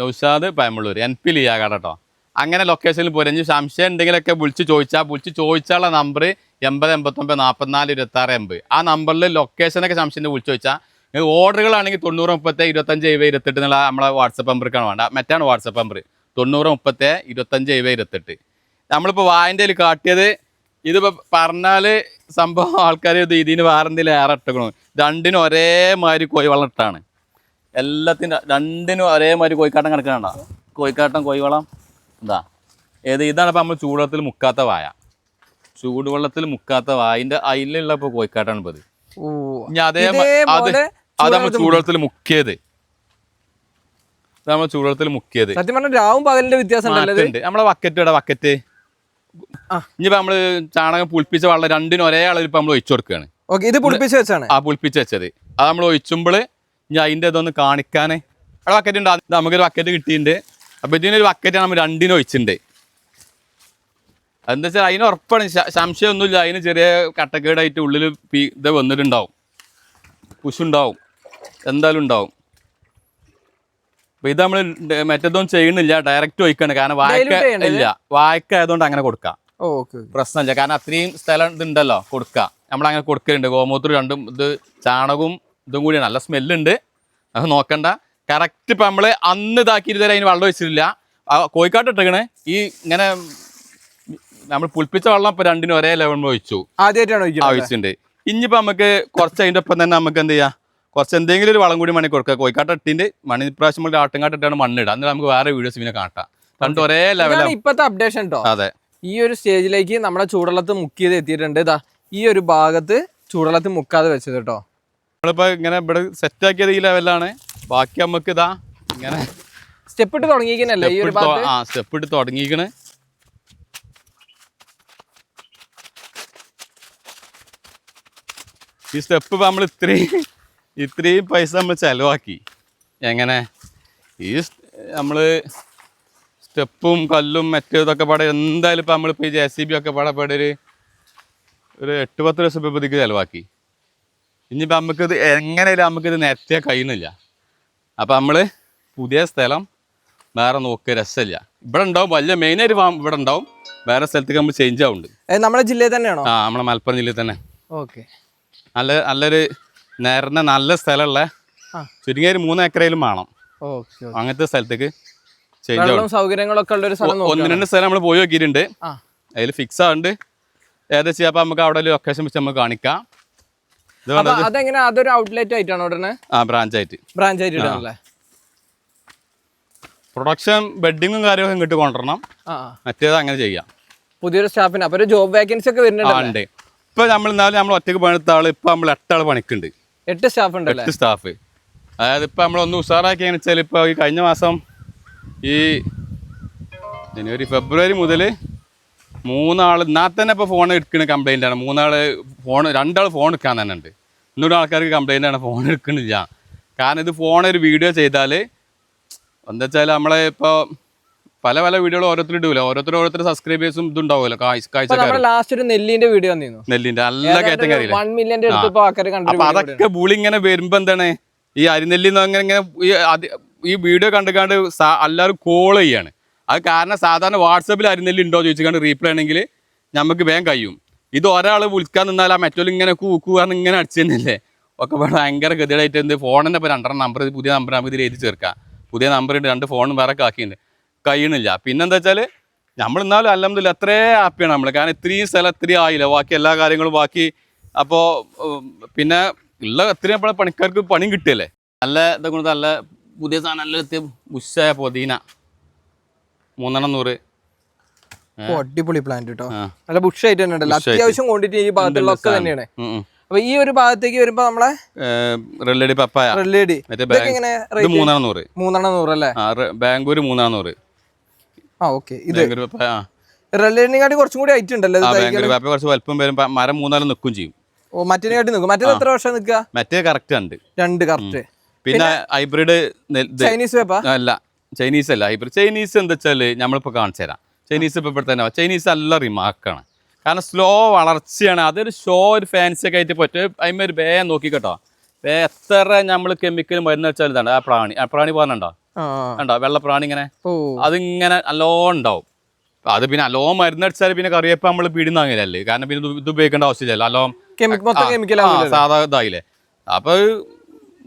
Naushad Payampallur N P ലിയാകാട് കേട്ടോ അങ്ങനെ ലൊക്കേഷനിൽ പോരഞ്ഞ് സംശയം ഉണ്ടെങ്കിലൊക്കെ വിളിച്ച് ചോദിച്ചാൽ വിളിച്ച് ചോദിച്ചാലുള്ള നമ്പർ എൺപത് എൺപത്തൊമ്പത് നാൽപ്പത്തിനാല് ഇരുപത്താറ് എൺപത്. ആ നമ്പറിൽ ലൊക്കേഷനൊക്കെ സംശയം വിളിച്ച് ചോദിച്ചാൽ ഓർഡറുകളാണെങ്കിൽ തൊണ്ണൂറ് മുപ്പത്തെ ഇരുപത്തഞ്ച് എഴുപത് ഇരുപത്തെട്ട് എന്നുള്ള നമ്മളെ വാട്സപ്പ് നമ്പർക്കാണ് വേണ്ട മറ്റാണ് വാട്സപ്പ് നമ്പർ തൊണ്ണൂറ് മുപ്പത്തെ ഇരുപത്തഞ്ച് എഴുപത് ഇരുപത്തെട്ട്. നമ്മളിപ്പോൾ വായന്റെ കാട്ടിയത് ഇതിപ്പോൾ പറഞ്ഞാൽ സംഭവം ആൾക്കാർ ഇത് ഇതിന് വേറെ എന്തെങ്കിലും ഏറെ ഇട്ടേക്കണു. രണ്ടിനും ഒരേമാതിരി കോഴി ഇട്ടാണ് എല്ലാത്തിനും രണ്ടിനും ഒരേമാതിരി കോഴിക്കാട്ടം കിടക്കണണ്ട? കോഴിക്കാട്ടം കോഴിവളം എന്താ ഏത് ഇതാണ് ഇപ്പം നമ്മൾ ചൂടുവെള്ളത്തിൽ മുക്കാത്ത വായ. ചൂടുവെള്ളത്തിൽ മുക്കാത്ത വായിന്റെ അതിലുള്ള ഇപ്പോൾ കോഴിക്കാട്ടാണ് ഇപ്പോൾ ഇത്. ഇനി അതേ അത് അത് നമ്മൾ ചൂടുവെള്ളത്തിൽ മുക്കിയത്. നമ്മൾ ചൂടുവെള്ളത്തിൽ മുക്കിയത്. സത്യം പറഞ്ഞാൽ രാവും പകലിന്റെ വ്യത്യാസം നമ്മളെ വക്കറ്റ് ഇവിടെ വക്കറ്റ് ആ. ഇനിയിപ്പോൾ നമ്മൾ ചാണകം പുളിപ്പിച്ച വെള്ളം രണ്ടിനും ഒരേ അളവിൽ ഇപ്പം നമ്മൾ ഒഴിച്ചു കൊടുക്കുകയാണ് ഇത് പുളിപ്പിച്ച് വെച്ചാണ്. ആ പുളിപ്പിച്ച് വെച്ചത്. അത് നമ്മൾ ഒഴിച്ചുമ്പോൾ ഇനി അതിന്റെ ഇതൊന്ന് കാണിക്കാനേ. അവിടെ ബക്കറ്റ് ഉണ്ട് അത് നമുക്കൊരു വക്കറ്റ് കിട്ടിയിട്ടുണ്ട്. അപ്പോൾ ഇതിനൊരു ബക്കറ്റ് നമ്മൾ രണ്ടിനും ഒഴിച്ചിട്ടുണ്ട്. എന്താ വെച്ചാൽ അതിന് ഉറപ്പാണ്. സംശയമൊന്നുമില്ല. അതിന് ചെറിയ കട്ടക്കേടായിട്ട് ഉള്ളിൽ പി ഇത് വന്നിട്ടുണ്ടാവും. കുശുണ്ടാവും എന്തായാലും ഉണ്ടാവും. അപ്പം ഇത് നമ്മൾ മറ്റേതൊന്നും ചെയ്യണില്ല ഡയറക്റ്റ് ഒഴിക്കണം. കാരണം വായക്ക? ഇല്ല. വായ്ക്ക ആയതുകൊണ്ട് അങ്ങനെ കൊടുക്കാം. ഓക്കെ പ്രശ്നമില്ല. കാരണം അത്രയും സ്ഥലം ഇതുണ്ടല്ലോ കൊടുക്കുക നമ്മളങ്ങനെ കൊടുക്കലുണ്ട്. ഗോമൂത്രം രണ്ടും ഇത് ചാണകവും ഇതും കൂടി നല്ല സ്മെല്ലുണ്ട് അത് നോക്കണ്ട. കറക്റ്റ് ഇപ്പം നമ്മൾ അന്ന് ഇതാക്കിയിട്ട് തരാം അതിന് വെള്ളം ഒഴിച്ചിട്ടില്ല. കോഴിക്കാട്ട് ഇട്ടേക്കണേ ഈ ഇങ്ങനെ നമ്മൾ പുൽപ്പിച്ച വെള്ളം ഇപ്പം രണ്ടിനും ഒരേ ലെവലിൽ ഒഴിച്ചു. ആദ്യമായിട്ടാണ് ആവശ്യമുണ്ട് ഇനിയിപ്പോൾ നമുക്ക് കുറച്ച് അതിന്റെ ഒപ്പം തന്നെ നമുക്ക് എന്ത് ചെയ്യാം? കുറച്ച് എന്തെങ്കിലും ഒരു വളം കൂടി മണി കൊടുക്കുക കോഴിക്കാട്ട് ഇട്ടിന്റെ മണി ഇപ്രാവശ്യം നമ്മൾ ആട്ടുംകാട്ട് ഇട്ടാണ് മണ്ണിടുക എന്നിട്ട് നമുക്ക് വേറെ വീഡിയോസ് പിന്നെ കാട്ടാം. രണ്ടും ഒരേ ലെവലാണ് ഇപ്പത്തെ അപ്ഡേഷൻ കേട്ടോ അതെ. ഈ ഒരു സ്റ്റേജിലേക്ക് നമ്മുടെ ചൂടുവെള്ളത്ത് മുക്കിയത് എത്തിയിട്ടുണ്ട്. ഇതാ ഈ ഒരു ഭാഗത്ത് ചൂടുള്ളത്ത് മുക്കാതെ വെച്ചത് കേട്ടോ നമ്മളിപ്പോ ഇങ്ങനെ ഇവിടെ സെറ്റ് ആക്കിയത് ഈ ലെവലാണ് ബാക്കി നമുക്ക് ഇതാ ഇങ്ങനെ സ്റ്റെപ്പ് ഇട്ട് തുടങ്ങിയിരിക്കണല്ലേ ഈ ഒരു ഭാഗത്ത്? ആ സ്റ്റെപ്പ് ഇട്ട് തുടങ്ങിക്കണ് ഈ സ്റ്റെപ്പ് നമ്മൾ ഇത്രയും ഇത്രയും പൈസ നമ്മൾ ചിലവാക്കി. എങ്ങനെ? ഈ നമ്മൾ സ്റ്റെപ്പും കല്ലും മറ്റേതൊക്കെ പാടെ എന്തായാലും ഇപ്പം നമ്മളിപ്പോൾ ഈ ജെ സി ബി ഒക്കെ പാടെ പാടെ ഒരു ഒരു എട്ട് പത്ത് ലക്ഷം രൂപ ഇതിക്ക് ചെലവാക്കി. ഇനിയിപ്പോൾ നമുക്കിത് എങ്ങനെയാലും നമുക്കിത് നിരത്തിയ കഴിയുന്നില്ല. അപ്പം നമ്മൾ പുതിയ സ്ഥലം വേറെ നോക്കുക രസമില്ല. ഇവിടെ ഉണ്ടാവും വലിയ മെയിനായിട്ട് ഫാം ഇവിടെ ഉണ്ടാവും. വേറെ സ്ഥലത്തേക്ക് നമ്മൾ ചേഞ്ച് ആവുന്നുണ്ട്. നമ്മുടെ ജില്ലയിൽ തന്നെയാണോ? ആ നമ്മളെ മലപ്പുറം ജില്ലയിൽ തന്നെ. ഓക്കെ. നല്ല നല്ലൊരു നേരുന്ന നല്ല സ്ഥലമുള്ള. ചുരുങ്ങിയ ഒരു മൂന്ന് ഏക്കറയിലും വേണം. ഓക്കെ അങ്ങനത്തെ സ്ഥലത്തേക്ക് ചേഞ്ച് ആവും വെള്ളവും സൗകര്യങ്ങളൊക്കെ ഉള്ള ഒരു സ്ഥലം ഒന്ന് രണ്ട് സ്ഥലം നമ്മൾ പോയി നോക്കിയിട്ടുണ്ട്. അതിൽ ഫിക്സ് ആവുന്നുണ്ട്. ഏകദേശം അപ്പോൾ നമുക്ക് അവിടെ ലൊക്കേഷൻ വെച്ച് നമുക്ക് കാണിക്കാം. അപ്പൊ അതെങ്ങനെ? അതൊരു ഔട്ട്ലെറ്റ് ആയിട്ടാണ് ഉടനെ ആ ബ്രാഞ്ച് ആയിട്ട്. ഇടാനല്ലേ? പ്രൊഡക്ഷൻ ബെഡിങ്ങും കാര്യവും ഇങ്ങോട്ട് കൊണ്ടുവരണം. മറ്റേത് അങ്ങനെ ചെയ്യാം. പുതിയൊരു സ്റ്റാഫിന് അപ്പൊ ജോബ് വേക്കൻസി ഒക്കെ വരുന്നുണ്ട് ഇപ്പൊ നമ്മൾ എന്നാലും നമ്മൾ ഒറ്റയ്ക്ക് പണിത്ത ആൾ ഇപ്പൊ നമ്മൾ എട്ടാൾ പണിക്കുണ്ട്. എട്ട് സ്റ്റാഫ് ഉണ്ട് എട്ട് സ്റ്റാഫ് അതായത് ഇപ്പൊ നമ്മൾ ഒന്ന് ഉഷാറാക്കി വെച്ചാൽ ഇപ്പൊ ഈ കഴിഞ്ഞ മാസം ഈ ജനുവരി ഫെബ്രുവരി മുതൽ മൂന്നാൾ എന്നാൽ തന്നെ ഇപ്പോൾ ഫോൺ എടുക്കുന്ന കംപ്ലൈന്റ് ആണ്. മൂന്നാൾ ഫോൺ രണ്ടാൾ ഫോൺ എടുക്കാൻ തന്നെ ഉണ്ട്. ഇന്നൂടെ ആൾക്കാർക്ക് കംപ്ലൈന്റ് ആണ് ഫോൺ എടുക്കുന്നില്ല കാരണം ഇത് ഫോൺ ഒരു വീഡിയോ ചെയ്താൽ എന്താ വെച്ചാൽ നമ്മളെ ഇപ്പോൾ പല പല വീഡിയോകൾ ഓരോരുത്തർ ഇടൂല. ഓരോരുത്തർ ഓരോരുത്തർ സബ്സ്ക്രൈബേഴ്സും ഇതുണ്ടാവുമല്ലോ ലാസ്റ്റ് ഒരു നെല്ലിന്റെ വീഡിയോ നെല്ലിന്റെ നല്ല കയറ്റം അപ്പൊ അതൊക്കെ ബുളി ഇങ്ങനെ വരുമ്പോ എന്താണ്? ഈ അരിനെല്ലി അങ്ങനെ ഇങ്ങനെ ഈ വീഡിയോ കണ്ടുകാണ്ട് എല്ലാവരും കോൾ ചെയ്യാണ്. അത് കാരണം സാധാരണ വാട്സപ്പിൽ അരിനെല്ലി ഉണ്ടോ ചോദിച്ചുകൊണ്ട് റീപ്ലൈ ആണെങ്കിൽ നമുക്ക് വേഗം കഴിയും. ഇത് ഒരാൾ വിളിക്കാൻ നിന്നാൽ ആ മെറ്റോൽ ഇങ്ങനെ കൂക്കു കാരണം ഇങ്ങനെ അടിച്ചു തന്നെയല്ലേ? ഒക്കെ ഇവിടെ ഭയങ്കര ഗതിയായിട്ട് എന്ത് ഫോണിന്റെ ഇപ്പോൾ രണ്ടെണ്ണം നമ്പർ പുതിയ നമ്പർ നമുക്ക് ഇതിൽ എഴുതി ചേർക്കാം. പുതിയ നമ്പർ ഉണ്ട് രണ്ട് ഫോണും വേറെ ആക്കിയിട്ടുണ്ട് കഴിയണില്ല പിന്നെന്താ വെച്ചാൽ നമ്മൾ എന്നാലും അല്ലെന്നില്ല അത്രേ ഹാപ്പിയാണ് നമ്മൾ കാരണം ഇത്രയും സ്ഥലം ഇത്രയും ആയില്ല? ബാക്കി എല്ലാ കാര്യങ്ങളും ബാക്കി. അപ്പോൾ പിന്നെ ഉള്ള ഇത്രയും പണിക്കാർക്ക് പണിയും കിട്ടിയല്ലേ? നല്ല ഇതൊക്കെ നല്ല പുതിയ സാധനം നല്ല എത്തിയ ഉഷായ പൊതീന. മൂന്നെണ്ണം നൂറ്. അടിപൊളി പ്ലാന്റ് കേട്ടോ നല്ല ബുഷ് ആയിട്ട് തന്നെ ഉണ്ടല്ലോ അത്യാവശ്യം ക്വാണ്ടിറ്റി ഈ ഭാഗത്തുള്ള ഒക്കെ തന്നെയാണ്. അപ്പൊ ഈ ഒരു ഭാഗത്തേക്ക് വരുമ്പോ നമ്മളെ റെല്ലടി പപ്പായ റെല്ലടി മൂന്നെണ്ണം നൂറ്. മൂന്നെണ്ണം നൂറ് റെ- ബാംഗ്ലൂർ മൂന്നെണ്ണം നൂറ്. ആ ഓക്കെ ഇത് റെല്ലേഡിനെക്കാട്ടി കുറച്ചും കൂടി ഹൈറ്റ് ഉണ്ടല്ലോ. പപ്പായ കുറച്ച് വലുപ്പം വരും. മരം മൂന്നാലും നിൽക്കും ചെയ്യും. ഓ മറ്റേനെക്കാട്ടി നിൽക്കും മറ്റേത് എത്ര വർഷം നിൽക്കുക? മറ്റേ കറക്റ്റ് ഉണ്ട്. രണ്ട് കറക്റ്റ് പിന്നെ ഹൈബ്രിഡ് ചൈനീസ് വേപ്പാ അല്ല. ചൈനീസ് അല്ല ഹൈബ്രിഡ് ചൈനീസ് എന്താ വെച്ചാൽ നമ്മളിപ്പോൾ കാണിച്ചു തരാം. ചൈനീസ് ഇപ്പോൾ ഇവിടെ തന്നെ ചൈനീസ് നല്ല റിമാർക്കാണ് കാരണം സ്ലോ വളർച്ചയാണ്. അതൊരു ഷോ ഒരു ഫാൻസി ഒക്കെ ആയിട്ട് പറ്റും അതിന്മേൽ ഒരു വേഗം നോക്കി കേട്ടോ വേ എത്ര നമ്മൾ കെമിക്കൽ മരുന്ന് വെച്ചാൽ ഇതാണ്. ആ പ്രാണി ആ പ്രാണി പോകാനുണ്ടോ ഉണ്ടോ കണ്ടോ? വെള്ളപ്രാണി ഇങ്ങനെ? അതിങ്ങനെ അലോ ഉണ്ടാവും. അത് പിന്നെ അലോ മരുന്ന് അടിച്ചാൽ പിന്നെ കറിയപ്പം നമ്മൾ പീടുന്ന അങ്ങനെയല്ലേ കാരണം പിന്നെ ഇത് ഉപയോഗിക്കേണ്ട ആവശ്യമില്ല അലോ സാധാ ഇതായില്ലേ? അപ്പൊ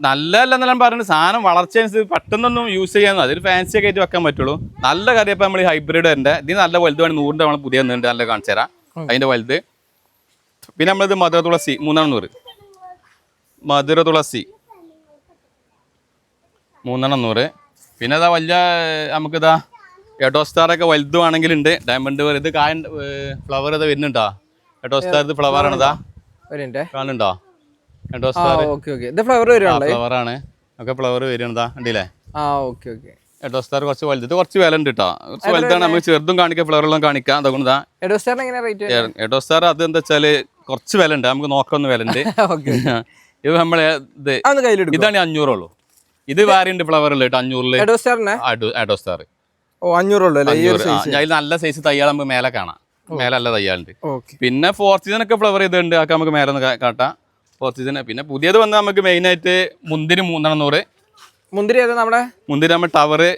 നല്ലതെല്ലാം പറഞ്ഞു സാധനം വളർച്ച അനുസരിച്ച് പെട്ടെന്നൊന്നും യൂസ് ചെയ്യാൻ അതിൽ ഫാൻസി ഒക്കെ ആയിട്ട് വെക്കാൻ പറ്റുള്ളൂ. നല്ല കറിയപ്പം നമ്മൾ ഹൈബ്രിഡ് ഉണ്ട് ഇതിന് നല്ല വലുത് വേണം നൂറിന്റെ നമ്മൾ പുതിയ ഉണ്ട് നല്ല കാണിച്ചു തരാം. അതിന്റെ വലുത്. പിന്നെ നമ്മളിത് മധുര തുളസി മൂന്നെണ്ണം നൂറ്. മധുര തുളസി മൂന്നെണ്ണം നൂറ്. പിന്നെ അതാ വലിയ നമുക്കിതാ എഡോസ്റ്റാറൊക്കെ വലുതുവാണെങ്കിൽ ഉണ്ട്. ഡയമണ്ട് ഇത് കായ ഫ്ലവർ ഇത് വരുന്നുണ്ടോ? എഡോസ്റ്റാർ ഇത് ഫ്ലവർ ആണിതാ. വരണ്ടേ കാണുന്നുണ്ടോ? എഡോസ്റ്റാർ ഓക്കെ ഓക്കെ. ഇത് ഫ്ലവർ വരുവാണല്ലേ? ഫ്ലവർ ആണ് ഒക്കെ ഫ്ലവർ വരുന്നതാ ആ ഓക്കെ ഓക്കെ. എഡോസ്റ്റാർ കുറച്ച് വലുത്. ഇത് കുറച്ച് വില ഉണ്ട് കേട്ടോ കുറച്ച് വലുതാണ്. നമുക്ക് ചെറുതും കാണിക്കാം ഫ്ലവറുകളും കാണിക്കാം. അതുകൊണ്ട് ഇതാ എഡോസ്റ്റാറിന് എങ്ങനെ റേറ്റ് എഡോസ്റ്റാർ അത് എന്താ വെച്ചാൽ കുറച്ച് വില ഉണ്ട് നമുക്ക് നോക്കാവുന്ന വില ഉണ്ട് ഇത് നമ്മളെ ഇത് ഇതാണ് അഞ്ഞൂറുള്ളൂ ഇത് വേറെ ഉണ്ട് ഫ്ലവറിൽ കേട്ടോ അഞ്ഞൂറിൽ എഡോസ്റ്റാർ ഓ അഞ്ഞൂറുള്ളൂ അതിൽ നല്ല സൈസ് തയ്യാൾ നമുക്ക് മേലെ കാണാം. മേലെ നല്ല തയ്യാളുണ്ട്. പിന്നെ ഫോർ സീസൺ ഫ്ലവർ ചെയ്തിട്ടുണ്ട്. അതൊക്കെ നമുക്ക് മേലെ ഒന്ന് കാട്ടാം. സീസൺ പിന്നെ പുതിയത് വന്ന് നമുക്ക് മെയിനായിട്ട് മുന്തിരി മൂന്നെണ്ണം നൂറ്. മുന്തിരി ഏതാ നമ്മുടെ? മുന്തിരി നമ്മൾ ടവറ്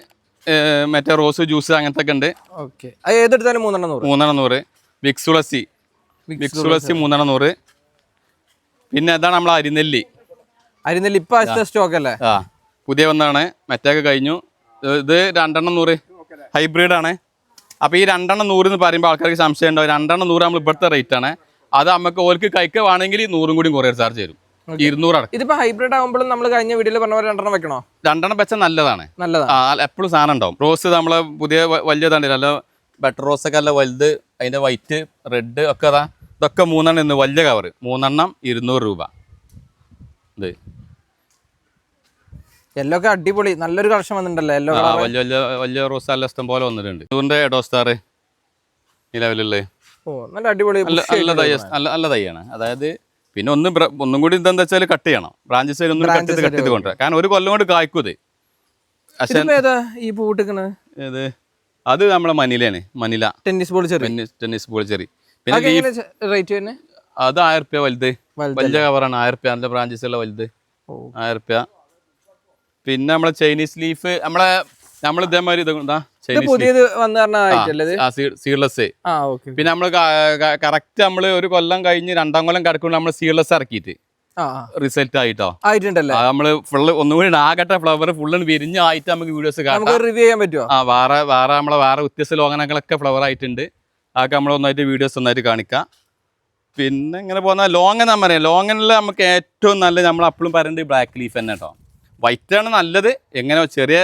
മറ്റേ റോസ് ജ്യൂസ് അങ്ങനത്തെ ഒക്കെ ഉണ്ട്. ഓക്കെ അത് ഏതെടുത്താലും മൂന്നെണ്ണം നൂറ്. മൂന്നെണ്ണം നൂറ്. വിക്സ് തുളസി. വിക്സ് തുളസി. മൂന്നെണ്ണം നൂറ്. പിന്നെ അതാണ് നമ്മൾ അരിനെല്ലി. അരിനെല്ലി ഇപ്പൊ അടുത്ത സ്റ്റോക്ക് അല്ലേ? ആ. പുതിയ ഒന്നാണ് മറ്റേക്ക് കഴിഞ്ഞു. ഇത് ഇത് രണ്ടെണ്ണം നൂറ്. ഹൈബ്രിഡ് ആണ്. അപ്പോൾ ഈ രണ്ടെണ്ണം നൂറ് എന്ന് പറയുമ്പോൾ ആൾക്കാർക്ക് സംശയം ഉണ്ടാവും രണ്ടെണ്ണം നൂറ് നമ്മൾ ഇവിടുത്തെ റേറ്റ് ആണ്. അത് നമുക്ക് ഓൽക്ക് കഴിക്കുവാണെങ്കിൽ നൂറും കൂടി കൊറിയർ ചാർജ് തരും. ഇരുന്നൂറാണ്. ഇതിപ്പോ ഹൈബ്രിഡ് ആകുമ്പോഴും നമ്മൾ കഴിഞ്ഞ വീഡിയോയിൽ പറഞ്ഞ പോലെ രണ്ടെണ്ണം വെക്കണോ? രണ്ടെണ്ണം വെച്ചാൽ നല്ലതാണ്. നല്ലതാണ്. എപ്പോഴും സാധനം ഉണ്ടാവും. റോസ് നമ്മളെ പുതിയ വലിയതാണ് നല്ല ബെറ്റർ റോസ് ഒക്കെ നല്ല വലുത് അതിന്റെ വൈറ്റ് റെഡ് ഒക്കെ അതാ. ഇതൊക്കെ മൂന്നെണ്ണം ഇന്ന് വലിയ കവർ മൂന്നെണ്ണം ഇരുന്നൂറ് രൂപ. ഇത്. എല്ലോ ഒക്കെ അടിപൊളി. നല്ലൊരു കളക്ഷൻ വന്നിട്ടുണ്ടല്ലോ എല്ലോ വലിയ വലിയ വലിയ റോസ് നല്ല ഇഷ്ടം പോലെ വന്നിട്ടുണ്ട്. ഇതുകൊണ്ട് എഡോ സ്റ്റാർ ഈ ലെവലുള്ളത് ഓ നല്ല അടിപൊളി നല്ല തൈ നല്ല നല്ല തൈയാണ് അതായത് പിന്നെ ഒന്ന് ഒന്നും കൂടി എന്താ വെച്ചാൽ കട്ട് ചെയ്യണം. ബ്രാഞ്ചസ് ഒന്നും കട്ട് ചെയ്ത് കട്ട് ചെയ്ത് കൊണ്ടുവരാം. കാരണം ഒരു കൊല്ലം കൊണ്ട് കായ്ക്കും ഇത്. ഈ ഇത് അത് നമ്മളെ മനിലാണ് മനില. ടെന്നീസ് ബോൾ ചെറിയ ടെന്നീസ് ബോൾ ചെറി. പിന്നെ റേറ്റ് തന്നെ അത് ആയിരം റുപ്യ വലുത്. വലിയ കവറാണ് ആയിരം റുപ്യ നല്ല ബ്രാഞ്ചസ് ഉള്ള വലുത്. ആയിരം റുപ്യ. പിന്നെ നമ്മളെ ചൈനീസ് ലീഫ് നമ്മളെ നമ്മൾ ഇതേമാതിരി ഇത് പുതിയത് സീഡ്ലെസ് പിന്നെ നമ്മൾ കറക്റ്റ് നമ്മൾ ഒരു കൊല്ലം കഴിഞ്ഞ് രണ്ടാം കൊല്ലം കിടക്കുമ്പോൾ നമ്മൾ സീഡ്ലെസ് ഇറക്കിയിട്ട്. ആ. റിസൾട്ട് ആയിട്ടോ? ആയിട്ടുണ്ടല്ലോ? നമ്മൾ ഫുള്ള് ഒന്നുകൂടി ആകട്ടെ ഫ്ലവർ ഫുള്ള് വിരിഞ്ഞായിട്ട് നമുക്ക് വീഡിയോസ് കാണാം. റിവ്യൂ ചെയ്യാൻ പറ്റുമോ ആ വേറെ വേറെ നമ്മളെ വേറെ വ്യത്യസ്ത ലോകനങ്ങളൊക്കെ ഫ്ലവർ ആയിട്ടുണ്ട്. അതൊക്കെ നമ്മൾ ഒന്നായിട്ട് വീഡിയോസ് ഒന്നായിട്ട് കാണിക്കാം. പിന്നെ ഇങ്ങനെ പോകുന്ന ലോങ് എന്നാ പറയാം. ലോങ്ങിൽ നമുക്ക് ഏറ്റവും നല്ല നമ്മൾ അപ്പോഴും പറയുന്നത് ബ്ലാക്ക് ലീഫ് തന്നെ കേട്ടോ വൈറ്റ് ആണ് നല്ലത്. എങ്ങനെ ചെറിയ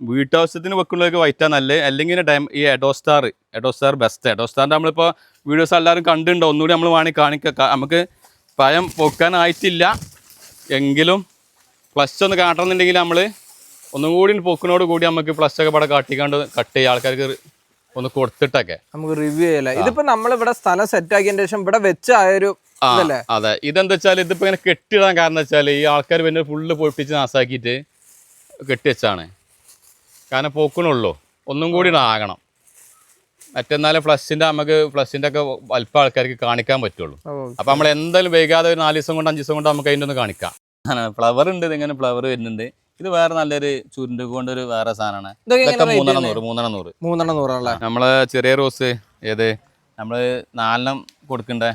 വീട്ടാവശ്യത്തിന് വെക്കുന്നതൊക്കെ വൈറ്റാ നല്ലത് അല്ലെങ്കിൽ ഈ എഡോസ്റ്റാർ എഡോസ്റ്റാർ ബെസ്റ്റ് എഡോസ്റ്റാറിന്റെ നമ്മളിപ്പോൾ വീഡിയോസ് എല്ലാവരും കണ്ടിട്ടുണ്ടോ. ഒന്നുകൂടി നമ്മൾ വേണമെങ്കിൽ കാണിക്കാം നമുക്ക് പഴം പൊക്കാനായിട്ടില്ല. എങ്കിലും പ്ലസ് ഒന്ന് കാട്ടണമെന്നുണ്ടെങ്കിൽ നമ്മൾ ഒന്നും കൂടി പൊക്കിനോട് കൂടി നമുക്ക് പ്ലസ് ഒക്കെ ഇവിടെ കാട്ടിക്കാണ്ട് കട്ട് ചെയ്യുക ആൾക്കാർക്ക് ഒന്ന് കൊടുത്തിട്ടൊക്കെ. നമുക്ക് റിവ്യൂ ചെയ്യല ഇതിപ്പോ നമ്മളിവിടെ സ്ഥലം സെറ്റ് ആക്കിയതിന് ശേഷം ഇവിടെ വെച്ച ആ ഒരു അതെ. ഇതെന്താ വെച്ചാൽ ഇതിപ്പോ ഇങ്ങനെ കെട്ടിടാൻ കാരണം വെച്ചാൽ ഈ ആൾക്കാർ പിന്നെ ഫുള്ള് പൊട്ടിച്ച് നാസാക്കിയിട്ട് കെട്ടി വെച്ചാണ് കാരണം പോക്കണുള്ളൂ ഒന്നും കൂടി ആകണം. മറ്റെന്നാലും ഫ്ലഷിന്റെ നമുക്ക് ഫ്ലഷിന്റെ ഒക്കെ അല്പം ആൾക്കാർക്ക് കാണിക്കാൻ പറ്റുള്ളൂ. അപ്പം നമ്മൾ എന്തായാലും വൈകാതെ ഒരു നാല് ദിവസം കൊണ്ട് അഞ്ച് ദിവസം കൊണ്ട് നമുക്ക് അതിന്റെ ഒന്ന് കാണിക്കാം. ഫ്ലവർ ഉണ്ട് ഇതിങ്ങനെ ഫ്ലവർ വരുന്നുണ്ട്. ഇത് വേറെ നല്ലൊരു ചുരുണ്ട് കൊണ്ട് ഒരു വേറെ സാധനമാണ്. ഇതൊക്കെ മൂന്നെണ്ണം നൂറ് മൂന്നെണ്ണം നൂറ്. മൂന്നെണ്ണം നൂറാണല്ലേ നമ്മൾ ചെറിയ റോസ് ഏത്? നമ്മൾ നാലെണ്ണം കൊടുക്കണ്ടേ.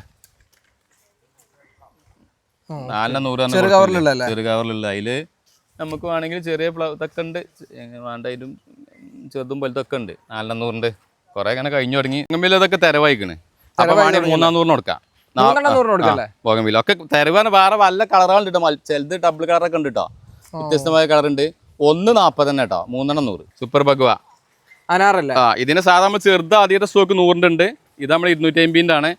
നാലെണ്ണം നൂറ്? ചെറു കവറിലുള്ള അതിൽ നമുക്ക് വേണമെങ്കിൽ ചെറിയ പ്ല ഇതൊക്കെ ഉണ്ട്. വേണ്ടതിലും ചെറുതും വലുതൊക്കെ ഉണ്ട്. നാലെണ്ണൂറുണ്ട് കുറെ അങ്ങനെ കഴിഞ്ഞു തുടങ്ങി. ഇതൊക്കെ തെരവായിക്കണ്. അപ്പൊ വേണമെങ്കിൽ മൂന്നാം നൂറിന് കൊടുക്കാം. ബോഗംവില്ല ഒക്കെ തെരവാണ് വേറെ വല്ല കളറുകളുണ്ട് ചിലത് ഡബിൾ കളറൊക്കെ ഉണ്ട് കേട്ടോ വ്യത്യസ്തമായ കളർ ഉണ്ട്. ഒന്ന് നാൽപ്പത് തന്നെ കേട്ടോ മൂന്നെണ്ണം നൂറ് സൂപ്പർ ഭഗവ അനാറല്ലേ? ആ ഇതിന് സാധാരണ നമ്മൾ ചെറുത് ആദ്യത്തെ സ്റ്റോക്ക് നൂറിന്റെ ഉണ്ട്. ഇത് നമ്മൾ ഇരുന്നൂറ്റി അമ്പതിന്റെ ആണ്.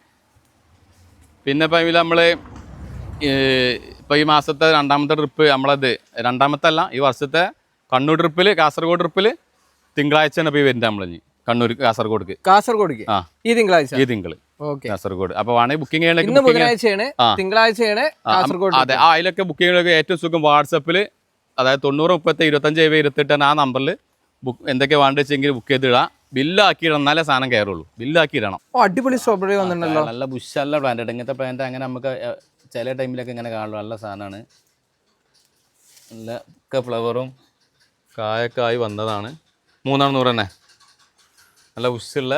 പിന്നെ ഇപ്പം ഇതിൽ നമ്മൾ ഇപ്പോൾ ഈ മാസത്തെ രണ്ടാമത്തെ ട്രിപ്പ് നമ്മളത് രണ്ടാമത്തെ അല്ല ഈ വർഷത്തെ കണ്ണൂർ ട്രിപ്പിൽ കാസർഗോഡ് ട്രിപ്പിൽ തിങ്കളാഴ്ച തന്നെ പോയി വരുന്നത് നമ്മളിഞ്ഞ് കണ്ണൂർ കാസർഗോഡ്ക്ക്. കാസർഗോഡ്ക്ക്? ആ. ഈ തിങ്കളാഴ്ച? ഈ തിങ്കൾ ഓക്കെ. കാസർഗോഡ്. അപ്പൊ വേണമെങ്കിൽ ബുക്കിംഗ് ചെയ്യണമെങ്കിൽ ബുക്കിംഗ് തിങ്കളാഴ്ചയാണ് കാസർഗോഡ് അതെ. ആ അതിലൊക്കെ ബുക്ക് ചെയ്യണമൊക്കെ ഏറ്റവും സുഖം വാട്സപ്പിൽ അതായത് തൊണ്ണൂറ് മുപ്പത്തി ഇരുപത്തഞ്ച് ഏവ ഇരുപത്തെട്ട് ആ നമ്പറിൽ ബുക്ക് എന്തൊക്കെ വേണ്ടെങ്കിൽ വെച്ചെങ്കിൽ ബുക്ക് ചെയ്തിടാം. ബില്ലാക്കി ഇടണം എന്നാലേ സാധനം കയറുള്ളൂ ബില്ലാക്കി ഇടണം ഓ അടിപൊളി സ്ട്രോബെറി വന്നിട്ടുണ്ടല്ലോ. നല്ല ബുഷ് അല്ല പ്ലാന്റ് ഇങ്ങനത്തെ പ്ലാന്റ് അങ്ങനെ നമുക്ക് ചില ടൈമിലൊക്കെ ഇങ്ങനെ കാണുള്ളൂ. നല്ല സാധനമാണ്. നല്ല ഒക്കെ ഫ്ലവറും കായൊക്കെ ആയി വന്നതാണ്. മൂന്നാം നൂറ് തന്നെ. നല്ല ഉസ്സുള്ള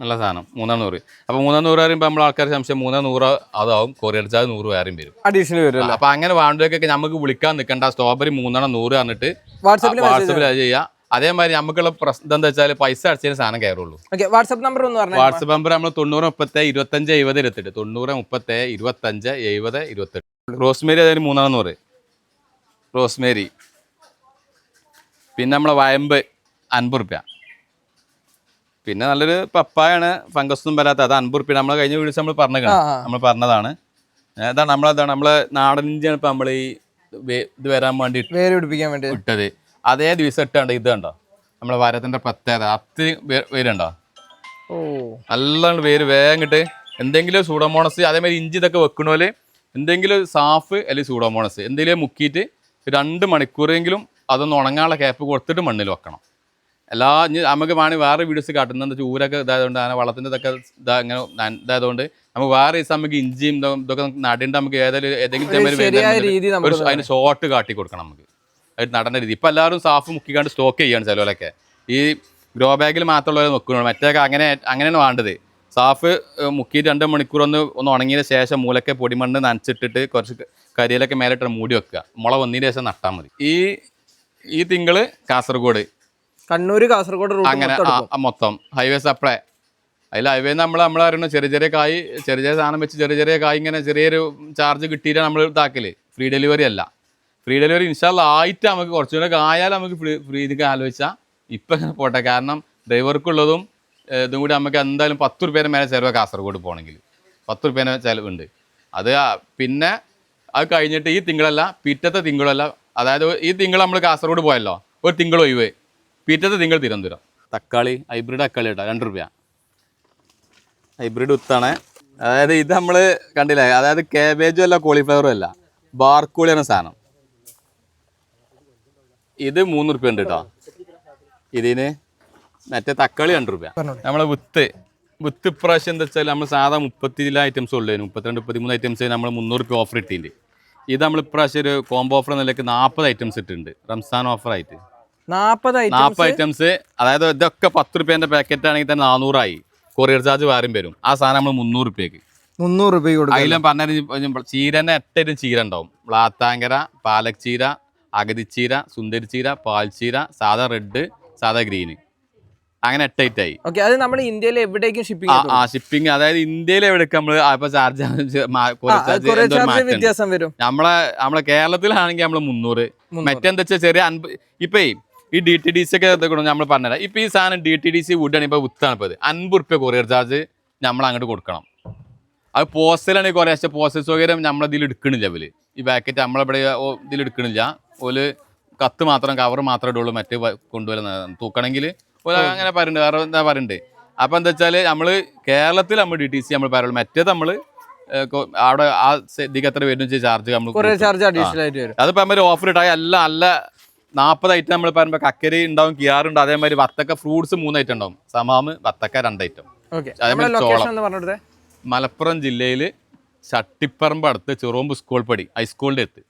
നല്ല സാധനം. മൂന്നാം നൂറ്. അപ്പോൾ മൂന്നാം നൂറ് പറയുമ്പോൾ നമ്മൾ ആൾക്കാർ സംശയം മൂന്നാം നൂറ് അതാവും. കൊറിയർ അടിച്ചാൽ നൂറ് വേറെയും വരും. അഡീഷണൽ വരും അപ്പോൾ അപ്പൊ അങ്ങനെ വേണ്ടതൊക്കെ നമുക്ക് വിളിക്കാൻ നിൽക്കണ്ട സ്ട്രോബറി മൂന്നെണ്ണം നൂറ് പറഞ്ഞിട്ട് വാട്സാപ്പിൽ വാട്സപ്പിൽ അത് ചെയ്യാം. അതേമാതിരി നമുക്കുള്ള പ്രശ്നം എന്താ വെച്ചാൽ പൈസ അടിച്ചതിന് സാധനം കയറുള്ളൂ. വാട്സ്ആപ്പ് വാട്സാപ്പ് നമ്പർ ഒന്ന് പറഞ്ഞു. വാട്സപ്പ് നമ്പർ നമ്മൾ തൊണ്ണൂറ് മുപ്പത്തി ഇരുപത്തഞ്ച് എഴുപത് ഇരുപത്തെട്ട്. തൊണ്ണൂറ് മുപ്പത്തി ഇരുപത്തഞ്ച് എഴുപത് ഇരുപത്തെട്ട്. റോസ്മേരി അതായത് മൂന്നാം നൂറ് റോസ്മേരി. പിന്നെ നമ്മളെ വയമ്പ് അൻപത് റുപ്യ. പിന്നെ നല്ലൊരു പപ്പായാണ് ഫംഗസ് ഒന്നും വരാത്ത അത് അൻപത് റുപ്യ. നമ്മളെ കഴിഞ്ഞ വീഴ്ച നമ്മൾ ആ. നമ്മൾ പറഞ്ഞതാണ്. അതാണ് നമ്മളതാണ് നമ്മളെ നാടൻ ഇഞ്ചിയാണ് ഇപ്പം നമ്മൾ ഈ ഇത് വരാൻ വേണ്ടി വേര് പിടിപ്പിക്കാൻ വേണ്ടി. ഇട്ടത്. അതേ ദിവസം ഇട്ടുണ്ട് ഇത് കണ്ടോ? നമ്മളെ വരത്തിന്റെ പ്രത്യേകത. വേ- വേരുണ്ടോ? ഓ. നല്ല വേര്. വേഗം കിട്ട് എന്തെങ്കിലും സൂഡോമോണസ് അതേമാതിരി ഇഞ്ചി ഇതൊക്കെ വെക്കണോൽ എന്തെങ്കിലും സാഫ് അല്ലെങ്കിൽ സൂഡോമോണസ് എന്തെങ്കിലും മുക്കിയിട്ട് രണ്ട് മണിക്കൂറെങ്കിലും അതൊന്ന് ഉണങ്ങാനുള്ള ക്യാപ്പ് കൊടുത്തിട്ട് മണ്ണിൽ വെക്കണം. എല്ലാ നമുക്ക് വേണമെങ്കിൽ വേറെ വീഡിയോസ് കാട്ടുന്നത് എന്താ വെച്ചാൽ ഊരൊക്കെ ഇതായതുകൊണ്ട് അങ്ങനെ വളത്തിന്റെ ഇതൊക്കെ ഇതാ ഇങ്ങനെ ഇതായതുകൊണ്ട് നമുക്ക് വേറെ ദിവസം നമുക്ക് ഇഞ്ചിയും ഇതൊക്കെ നടേണ്ട നമുക്ക് ഏതെങ്കിലും ഏതെങ്കിലും അതിന് ഷോർട്ട് കാട്ടി കൊടുക്കണം നമുക്ക്. അത് നടേണ്ട രീതി ഇപ്പം എല്ലാവരും സാഫ് മുക്കിക്കാണ്ട് സ്റ്റോക്ക് ചെയ്യാണ് ചിലവരൊക്കെ ഈ ഗ്രോ ബാഗിൽ മാത്രമുള്ളവരെ നോക്കുന്നുള്ളൂ മറ്റേക്ക് അങ്ങനെ അങ്ങനെയാണ് വേണ്ടത്. സാഫ് മുക്കി രണ്ട് മണിക്കൂർ ഒന്ന് ഒന്ന് ഉണങ്ങിയതിന് ശേഷം മൂലക്കെ പൊടിമണ്ണ് നനച്ചിട്ടിട്ട് കുറച്ച് കരിയിലൊക്കെ മേലിട്ട് മൂടി വെക്കുക. മുള വന്നതിന് ശേഷം നട്ടാൽ മതി. ഈ ഈ തിങ്കൾ കാസർഗോഡ്. കണ്ണൂർ കാസർഗോഡ് അങ്ങനെ. മൊത്തം ഹൈവേ സപ്ലൈ അതിൽ ഹൈവേ നമ്മൾ നമ്മൾ അറിയണം ചെറിയ ചെറിയ കായ് ചെറിയ ചെറിയ സാധനം വെച്ച് ചെറിയ ചെറിയ കായ് ഇങ്ങനെ ചെറിയൊരു ചാർജ് കിട്ടിയിട്ട് നമ്മൾ ഇതാക്കൽ. ഫ്രീ ഡെലിവറി അല്ല. ഫ്രീ ഡെലിവറി ഇൻഷാല്ല ആയിട്ട് നമുക്ക് കുറച്ചുകൂടെ ആയാലും നമുക്ക് ഫ്രീ ഫ്രീ ഇതൊക്കെ ആലോചിച്ചാൽ ഇപ്പം ഇങ്ങനെ പോട്ടെ. കാരണം ഡ്രൈവർക്കുള്ളതും ഇതും കൂടി നമുക്ക് എന്തായാലും പത്ത് റുപ്യേന്റെ മേലെ ചിലവ് കാസർഗോഡ് പോകണമെങ്കിൽ പത്ത് റുപ്യേന്റെ ചിലവുണ്ട്. അത് പിന്നെ അത് കഴിഞ്ഞിട്ട് ഈ തിങ്കളല്ല പിറ്റത്തെ തിങ്കളല്ല അതായത് ഈ തിങ്കൾ നമ്മൾ കാസർഗോഡ് പോയല്ലോ ഒരു തിങ്കൾ ഒഴിവ്. പിറ്റത്തെ തിങ്കൾ തിരുവനന്തപുരം. തക്കാളി ഹൈബ്രിഡ് തക്കാളി കേട്ടോ രണ്ട് റുപ്യ. ഹൈബ്രിഡ് ഉത്താണ് അതായത് ഇത് നമ്മൾ കണ്ടില്ലേ അതായത് കാബേജും അല്ല കോളിഫ്ലവറും അല്ല ബാർക്കോളി എന്ന സാധനം. ഇത് മൂന്ന് റുപ്യ ഉണ്ട് കേട്ടോ ഇതിന് മറ്റേ തക്കാളി രണ്ട് റുപ്യ. നമ്മളെ വിത്ത് വിത്ത് ഇപ്രാവശ്യം എന്താ വെച്ചാൽ നമ്മൾ സാധാ മുപ്പത്തില ഐറ്റംസ് ഉള്ളതിന് മുപ്പത്തിരണ്ട് മുപ്പത്തിമൂന്ന് ഐറ്റംസ് നമ്മൾ മുന്നൂറ് റുപ്യ ഓഫർ ഇട്ടിട്ടുണ്ട് ഇത് നമ്മൾ ഇപ്രാവശ്യം ഒരു കോംബോ ഓഫർ നിലയ്ക്ക് നാൽപ്പത് ഐറ്റംസ് ഇട്ടിട്ടുണ്ട് റംസാൻ ഓഫർ ആയിട്ട് നാപ്പത് നാൽപ്പത് ഐറ്റംസ്. അതായത് ഇതൊക്കെ പത്ത് റുപ്യേന്റെ പാക്കറ്റ് ആണെങ്കിൽ തന്നെ നാനൂറായി കൊറിയർ ചാർജ് വേറെയും വരും. ആ സാധനം നമ്മൾ മുന്നൂറ് റുപ്യക്ക് മുന്നൂറ് രൂപ കൊടുക്കും അതിലും പറഞ്ഞാൽ ചീരന്നെ എട്ടരും ചീര ഉണ്ടാവും. ബ്ലാത്താങ്കര പാലക് ചീര അഗതിച്ചീര സുന്ദരിച്ചീര പാൽച്ചീര സാധാ റെഡ് സാധാ ഗ്രീന് അങ്ങനെ എട്ടൈറ്റായി ഓക്കെ അത് നമ്മൾ ഇന്ത്യയിൽ എവിടേക്കും ഷിപ്പിംഗ് ആ ഷിപ്പിംഗ് അതായത് ഇന്ത്യയിൽ എവിടേക്ക് നമ്മൾ ഇപ്പൊ ചാർജ് വ്യത്യാസം വരും. നമ്മളെ നമ്മളെ കേരളത്തിലാണെങ്കിൽ നമ്മൾ മുന്നൂറ്. മറ്റെന്താ വെച്ചാൽ ചെറിയ അൻപത് ഇപ്പൊ ഈ ഡി ടി ഡി സി ഒക്കെ നമ്മൾ പറഞ്ഞുതരാം ഇപ്പൊ ഈ സാധനം ഡി ടി ഡി സി വുഡാണ് ഇപ്പൊ വിത്താണ് ഇപ്പൊ അൻപത് റുപ്യ കൊറിയർ ചാർജ് നമ്മൾ അങ്ങോട്ട് കൊടുക്കണം. അത് പോസ്റ്റലാണ് കുറേ പോസ്റ്റൽ സൗകര്യം നമ്മളതിൽ എടുക്കണില്ല അവർ ഈ പാക്കറ്റ് നമ്മളിവിടെ ഇവിടെ ഇതിൽ എടുക്കണില്ല. ഓൽ കത്ത് മാത്രം കവർ മാത്രമേ ഇടുള്ളൂ മറ്റ് കൊണ്ടുവരുന്ന തൂക്കണമെങ്കിൽ ഓൽ അങ്ങനെ പറയുന്നുണ്ട് വേറെ എന്താ പറയുന്നുണ്ട് അപ്പം എന്താ വെച്ചാൽ നമ്മൾ കേരളത്തിൽ നമ്മൾ ഡി ടി സി നമ്മൾ പറയുള്ളൂ മറ്റേത് നമ്മൾ അവിടെ ആ ഇതിക്ക് എത്ര വരുന്ന ചാർജ് നമ്മൾ ചാർജ് അഡീഷണൽ ആയിട്ട് വരും. അതിപ്പോ നമ്മൾ ഓഫർ ഇട്ടാൽ അല്ല അല്ല നാൽപ്പത് ഐറ്റം നമ്മൾ പറയുമ്പോൾ കക്കരി ഉണ്ടാവും കിയാറുണ്ട് അതേമാതിരി വത്തക്ക ഫ്രൂട്ട്സ് മൂന്ന് ഐറ്റം ഉണ്ടാവും. സമാമ് വത്തക്ക രണ്ട് ഐറ്റം അതേമാതിരി ചോളം. മലപ്പുറം ജില്ലയിൽ ചട്ടിപ്പറമ്പ് അടുത്ത് ചെറുമ്പ് സ്കൂൾ പടി ഹൈസ്കൂളിന്റെ അടുത്ത്.